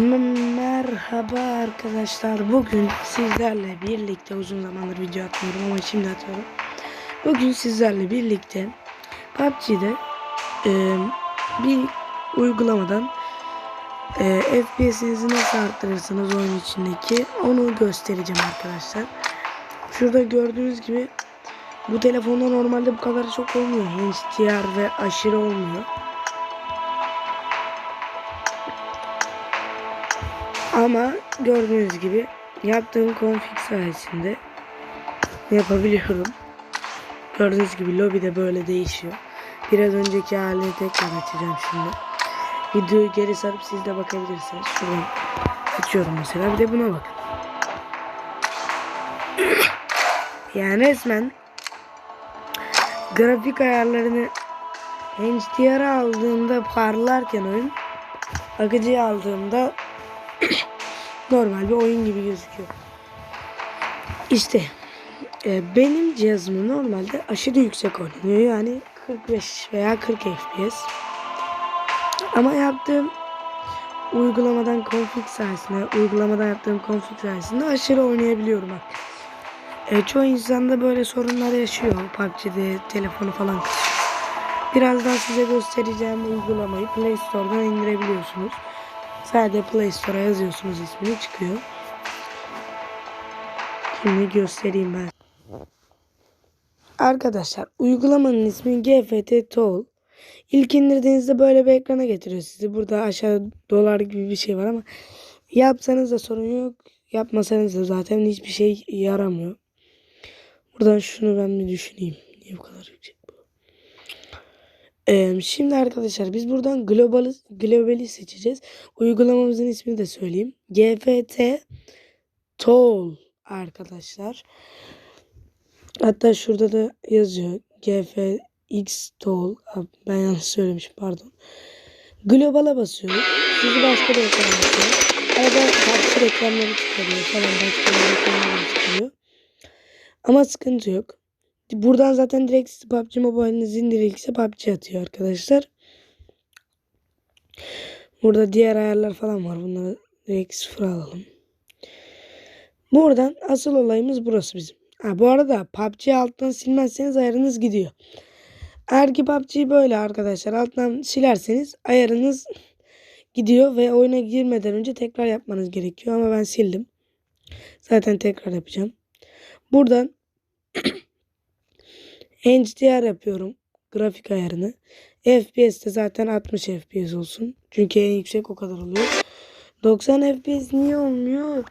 Merhaba arkadaşlar. Bugün sizlerle birlikte uzun zamandır video atmıyorum ama şimdi atıyorum. Bugün sizlerle birlikte PUBG'de e, bir uygulamadan e, FPS'inizi nasıl arttırırsınız oyun içindeki onu göstereceğim arkadaşlar. Şurada gördüğünüz gibi bu telefonda normalde bu kadar çok olmuyor. HDR ve aşırı olmuyor. Ama gördüğünüz gibi yaptığım config sayesinde yapabiliyorum. Gördüğünüz gibi lobi de böyle değişiyor. Biraz önceki halini tekrar açacağım şimdi. Videoyu geri sarıp siz de bakabilirsiniz. Şuradan açıyorum mesela. Bir de buna bakın. Yani resmen grafik ayarlarını HDR aldığımda parlarken oyun akıcıya aldığımda normal bir oyun gibi gözüküyor. İşte e, benim cihazım normalde aşırı yüksek oynanıyor. Yani 45 veya 40 FPS. Ama yaptığım uygulamadan config sayesinde, uygulamadan yaptığım config sayesinde aşırı oynayabiliyorum bak. E, çoğu insan da böyle sorunlar yaşıyor. PUBG'de telefonu falan. Birazdan size göstereceğim uygulamayı Play Store'dan indirebiliyorsunuz. Sadece Play Store'a yazıyorsunuz ismini çıkıyor. Şimdi göstereyim ben. Arkadaşlar uygulamanın ismi GFT Tool. İlk indirdiğinizde böyle bir ekrana getiriyor sizi. Burada aşağıda dolar gibi bir şey var ama yapsanız da sorun yok. Yapmasanız da zaten hiçbir şey yaramıyor. Buradan şunu ben bir düşüneyim. Niye bu kadar yüksek? Şimdi arkadaşlar biz buradan globali, globali seçeceğiz. Uygulamamızın ismini de söyleyeyim. GFT Tool arkadaşlar. Hatta şurada da yazıyor. GFX Tool. Ben yanlış söylemişim pardon. Global'a basıyoruz. Sizi başka bir ekrana basıyor. Arada farklı reklamları çıkarıyor falan. Başka reklamları çıkarıyor. Ama sıkıntı yok. Buradan zaten direkt PUBG Mobile'iniz indirilirse PUBG atıyor arkadaşlar. Burada diğer ayarlar falan var. Bunları direkt sıfır alalım. Buradan asıl olayımız burası bizim. Ha, bu arada PUBG'yi alttan silmezseniz ayarınız gidiyor. Eğer ki PUBG'yi böyle arkadaşlar alttan silerseniz ayarınız gidiyor ve oyuna girmeden önce tekrar yapmanız gerekiyor. Ama ben sildim. Zaten tekrar yapacağım. Buradan HDR yapıyorum grafik ayarını. FPS de zaten 60 FPS olsun. Çünkü en yüksek o kadar oluyor. 90 FPS niye olmuyor?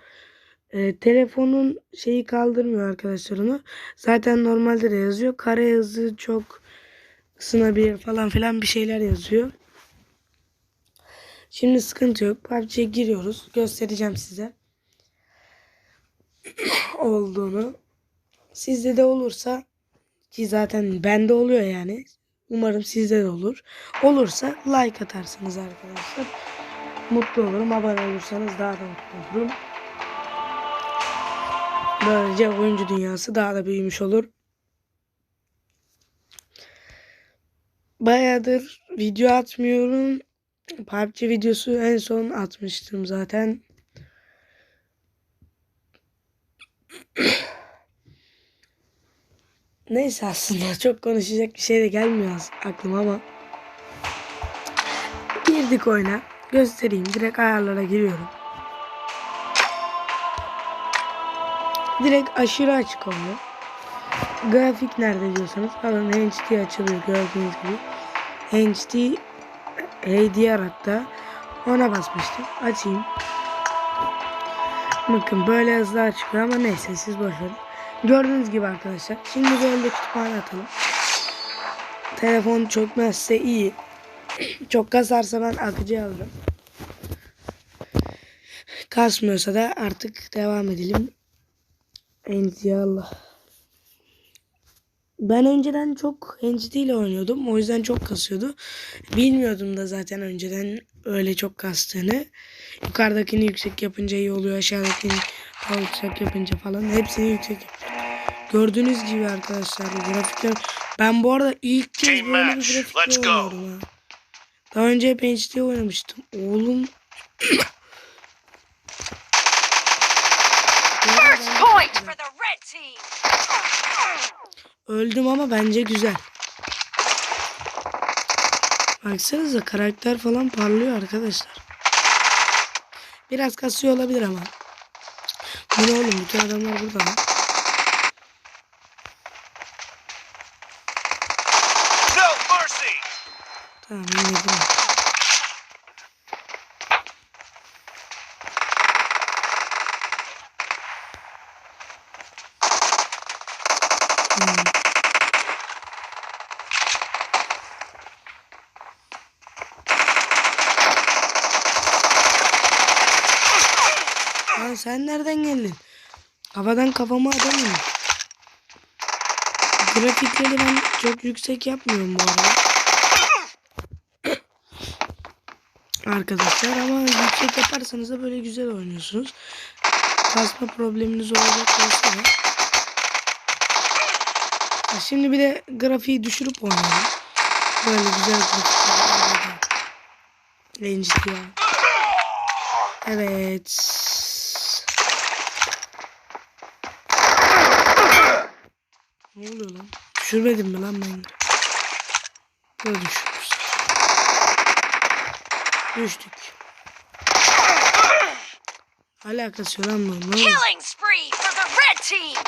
Ee, telefonun şeyi kaldırmıyor arkadaşlar onu. Zaten normalde de yazıyor. Kare hızı çok ısınabilir falan filan bir şeyler yazıyor. Şimdi sıkıntı yok. PUBG'ye giriyoruz. Göstereceğim size. olduğunu. Sizde de olursa ki zaten bende oluyor yani. Umarım sizde de olur. Olursa like atarsınız arkadaşlar. Mutlu olurum. Abone olursanız daha da mutlu olurum. Böylece oyuncu dünyası daha da büyümüş olur. Bayağıdır video atmıyorum. PUBG videosu en son atmıştım zaten. Neyse aslında çok konuşacak bir şey de gelmiyor aklıma ama girdik oyuna. Göstereyim. Direkt ayarlara giriyorum. Direkt aşırı açık oluyor. Grafik nerede diyorsanız alın HD açılıyor gördüğünüz gibi. HD HDR hatta ona basmıştım. Açayım. Bakın böyle hızlı çıkıyor ama neyse siz boşverin. Gördüğünüz gibi arkadaşlar. Şimdi böyle kütüphane atalım. Telefon çökmezse iyi. Çok kasarsa ben akıcı alırım. Kasmıyorsa da artık devam edelim. Allah ben önceden çok NCT ile oynuyordum. O yüzden çok kasıyordu. Bilmiyordum da zaten önceden öyle çok kastığını. Yukarıdakini yüksek yapınca iyi oluyor. Aşağıdakini daha yüksek yapınca falan. Hepsini yüksek yapıyorum. Gördüğünüz gibi arkadaşlar grafikler. Ben bu arada ilk kez böyle bir grafikle oynuyorum ha. Daha önce hep NCT oynamıştım. Oğlum. First point for the red team. Öldüm ama bence güzel. Baksanıza karakter falan parlıyor arkadaşlar. Biraz kasıyor olabilir ama. Bu ne oğlum? Bütün adamlar burada mı? No mercy! Tamam yine bu. Hmm. Sen nereden geldin? Havadan kafama adam inmiş. Grafikleri ben çok yüksek yapmıyorum bu arada. Arkadaşlar ama yüksek yaparsanız da böyle güzel oynuyorsunuz. Kasma probleminiz olacak olsa da. Şimdi bir de grafiği düşürüp oynayalım. Böyle güzel grafikler. Rencit ya. Evet. Ne oluyor lan? Düşürmedim mi lan ben? Böyle düşürmüş. Düştük. Alakası yok lan bunun. Killing spree for the red team.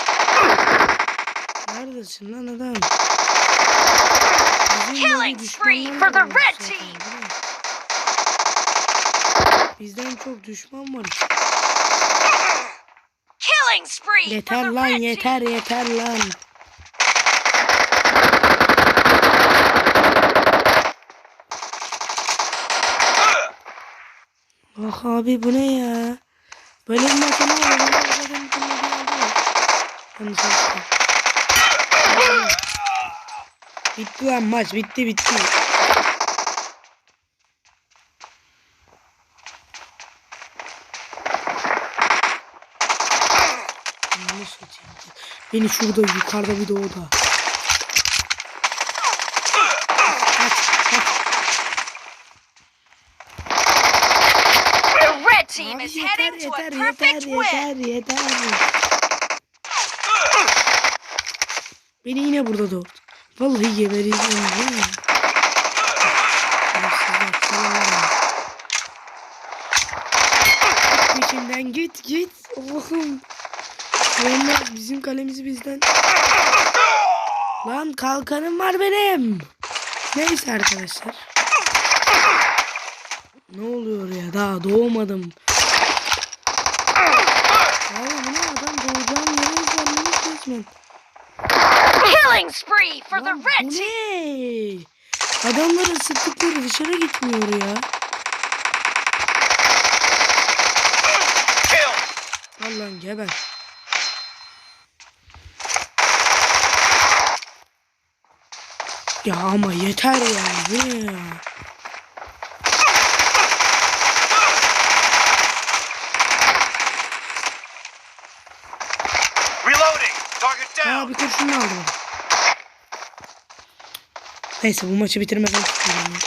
Neredesin lan adam? Killing spree for the red team. Bizden çok düşman var. Killing spree Yeter lan yeter yeter lan. Ah abi bu ne ya? Böyle bir makine var. Ben zaten bütün modu aldım. Yanlış yaptım. Bitti lan maç bitti bitti. Beni şurada yukarıda bir de. The red team Abi is yeter yeter yeter yeter. Beni yine burada doğurdu. Vallahi gebereceğim değil mi? Salak. Git git. Allah'ım. Olmaz bizim kalemizi bizden. Lan kalkanım var benim. Neyse arkadaşlar. Ne oluyor ya daha doğmadım. Abi bu ne adam doğacağım yere izlenmemiş resmen. Killing spree for the red team. Adamların sıktıkları dışarı gitmiyor ya. Kill! Al lan geber. Ya ama yeter ya. Ya? Aa bir kurşun aldım. Neyse bu maçı bitirmeden tutmayalım ya.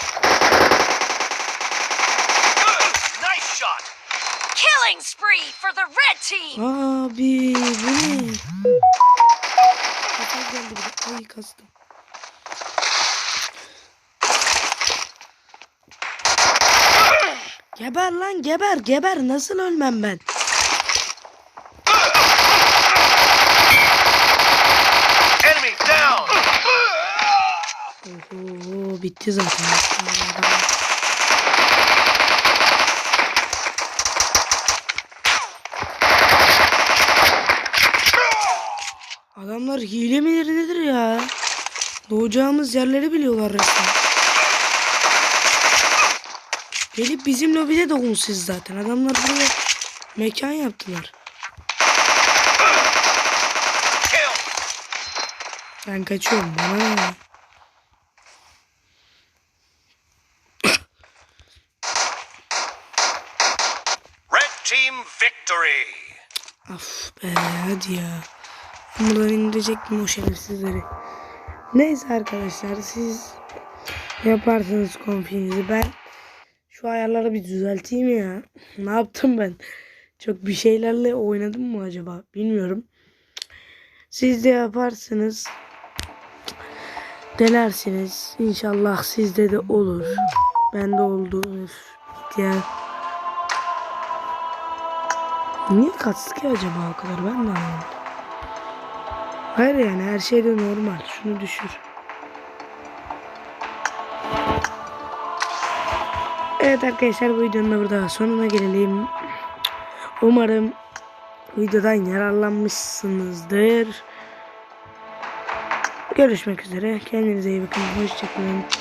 Abi bu ne? Kafa geldi bir de. Ay kastım. Geber lan geber geber nasıl ölmem ben? Bitti zaten. Adamlar hile midir nedir ya? Doğacağımız yerleri biliyorlar resmen. Gelip bizim lobide doğmuşuz zaten. Adamlar buraya mekan yaptılar. Ben kaçıyorum bana ne? Red team victory! Af be hadi ya. Buradan indirecektim o şerefsizleri. Neyse arkadaşlar siz yaparsınız konfinizi. Ben şu ayarları bir düzelteyim ya. Ne yaptım ben? Çok bir şeylerle oynadım mı acaba? Bilmiyorum. Siz de yaparsınız. Denersiniz. İnşallah sizde de olur. Bende oldu. Diğer Niye katsız ki acaba o kadar ben de anlamadım. Hayır yani her şey de normal. Şunu düşür. Evet arkadaşlar bu videonun da burada sonuna gelelim. Umarım videodan yararlanmışsınızdır. Görüşmek üzere. Kendinize iyi bakın. Hoşçakalın.